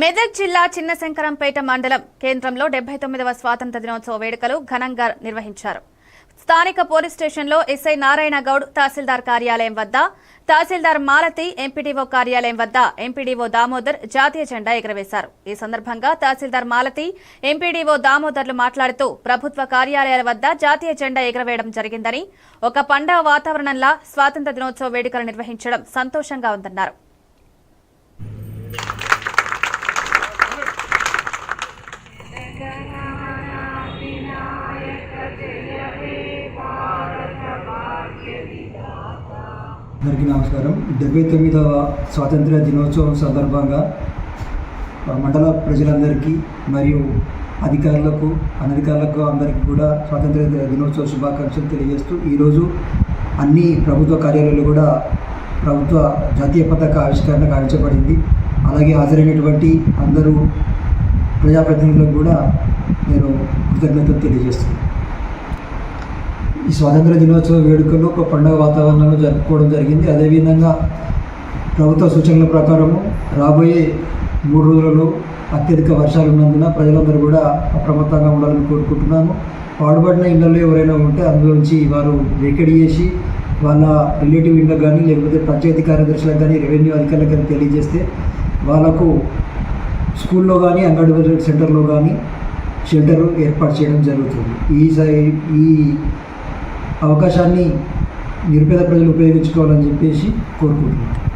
మెదక్ జిల్లా చిన్న శంకరంపేట మండలం కేంద్రంలో డెబ్బై తొమ్మిదవ స్వాతంత్ర దినోత్సవ వేడుకలు ఘనంగా నిర్వహించారు. స్థానిక పోలీస్ స్టేషన్లో ఎస్ఐ నారాయణ గౌడ్ తహసీల్దార్ కార్యాలయం వద్ద తహసీల్దార్ మాలతి ఎంపీడీఓ కార్యాలయం వద్ద ఎంపీడీఓ దామోదర్ జాతీయ జెండా ఎగురవేశారు. ఈ సందర్భంగా తహసీల్దార్ మాలతి ఎంపీడీఓ దామోదర్లు మాట్లాడుతూ ప్రభుత్వ కార్యాలయాల వద్ద జాతీయ జెండా ఎగురవేయడం జరిగిందని ఒక పండగ వాతావరణంలా స్వాతంత్ర దినోత్సవ వేడుకలు నిర్వహించడం సంతోషంగా ఉందన్నారు. అందరికీ నమస్కారం. డెబ్బై తొమ్మిదవ స్వాతంత్ర దినోత్సవం సందర్భంగా మండల ప్రజలందరికీ మరియు అధికారులకు అనధికారులకు అందరికీ కూడా స్వాతంత్ర దినోత్సవ శుభాకాంక్షలు తెలియజేస్తూ ఈరోజు అన్ని ప్రభుత్వ కార్యాలయాలు కూడా ప్రభుత్వ జాతీయ పతాక ఆవిష్కరణ కావించబడింది. అలాగే హాజరైనటువంటి అందరూ ప్రజాప్రతినిధులకు కూడా నేను కృతజ్ఞతలు తెలియజేస్తున్నాను. ఈ స్వాతంత్ర దినోత్సవ వేడుకలు ఒక పండుగ వాతావరణంలో జరుపుకోవడం జరిగింది. అదేవిధంగా ప్రభుత్వ సూచనల ప్రకారము రాబోయే మూడు రోజులలో అత్యధిక వర్షాలు ఉన్నందున ప్రజలందరూ కూడా అప్రమత్తంగా ఉండాలని కోరుకుంటున్నాము. పాడుబడిన ఇళ్ళలో ఎవరైనా ఉంటే అందులోంచి వారు వెకెడి చేసి వాళ్ళ రిలేటివ్ ఇళ్ళకి కానీ లేకపోతే పంచాయతీ కార్యదర్శులకు కానీ రెవెన్యూ అధికారులకు కానీ తెలియజేస్తే వాళ్ళకు స్కూల్లో కానీ అంగన్వాడీ సెంటర్లో కానీ షెల్టర్ ఏర్పాటు చేయడం జరుగుతుంది. ఈ సై- ఈ అవకాశాన్ని నిరుపేద ప్రజలు ఉపయోగించుకోవాలని చెప్పేసి కోరుకుంటున్నాను.